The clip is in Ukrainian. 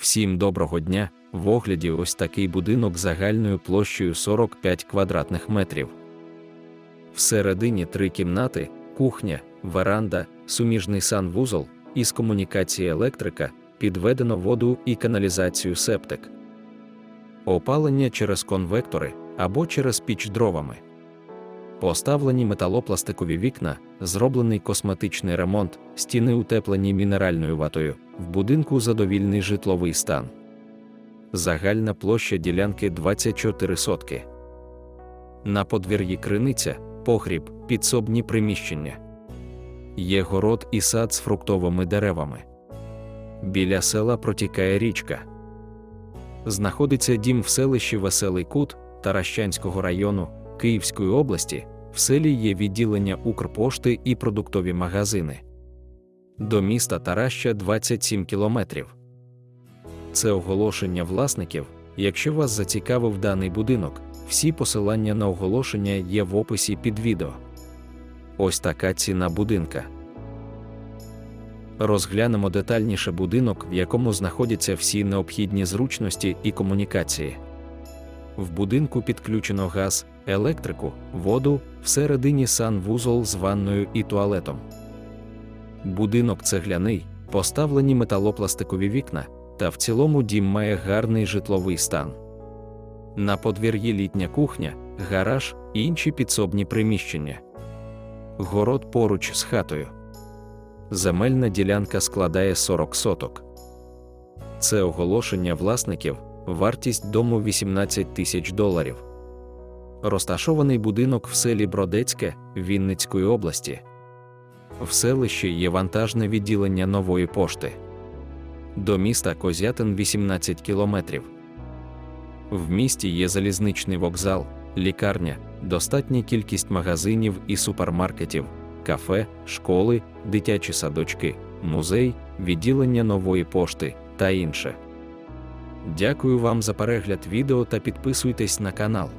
Всім доброго дня! В огляді ось такий будинок загальною площею 45 квадратних метрів. Всередині три кімнати, кухня, веранда, суміжний санвузол, із комунікації електрика, підведено воду і каналізацію септик. Опалення через конвектори або через піч дровами. Поставлені металопластикові вікна, зроблений косметичний ремонт, стіни утеплені мінеральною ватою, в будинку задовільний житловий стан. Загальна площа ділянки 24 сотки. На подвір'ї криниця, погріб, підсобні приміщення. Є город і сад з фруктовими деревами. Біля села протікає річка. Знаходиться дім в селищі Веселий Кут Таращанського району Київської області. В селі є відділення Укрпошти і продуктові магазини. До міста Тараща 27 кілометрів. Це оголошення власників. Якщо вас зацікавив даний будинок, всі посилання на оголошення є в описі під відео. Ось така ціна будинка. Розглянемо детальніше будинок, в якому знаходяться всі необхідні зручності і комунікації. В будинку підключено газ, електрику, воду, всередині санвузол з ванною і туалетом. Будинок цегляний, поставлені металопластикові вікна, та в цілому дім має гарний житловий стан. На подвір'ї літня кухня, гараж і інші підсобні приміщення. Город поруч з хатою. Земельна ділянка складає 40 соток. Це оголошення власників, вартість дому 18 тисяч доларів. Розташований будинок в селі Бродецьке Вінницької області. В селищі є вантажне відділення нової пошти. До міста Козятин 18 кілометрів. В місті є залізничний вокзал, лікарня, достатня кількість магазинів і супермаркетів, кафе, школи, дитячі садочки, музей, відділення нової пошти та інше. Дякую вам за перегляд відео та підписуйтесь на канал.